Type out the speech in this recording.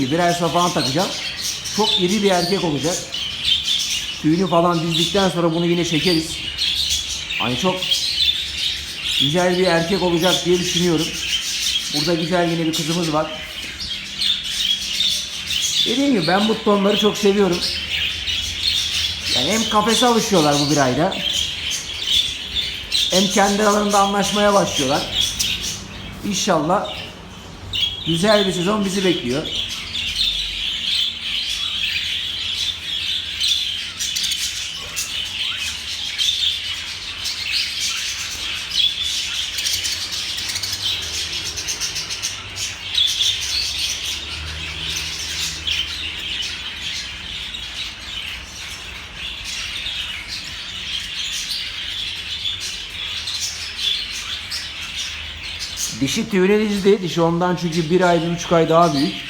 Bir ay sonra falan takacağım. Çok iri bir erkek olacak. Tüyünü falan dizdikten sonra bunu yine çekeriz. Hani çok güzel bir erkek olacak diye düşünüyorum. Burada güzel yine bir kızımız var. Dediğim gibi ben bu tonları çok seviyorum. Yani hem kafese alışıyorlar bu bir ayda. Hem kendi aralarında anlaşmaya başlıyorlar. İnşallah güzel bir sezon bizi bekliyor. Dişi tüyüne dizdi. Dişi ondan çünkü bir ay, bir buçuk ay daha büyük.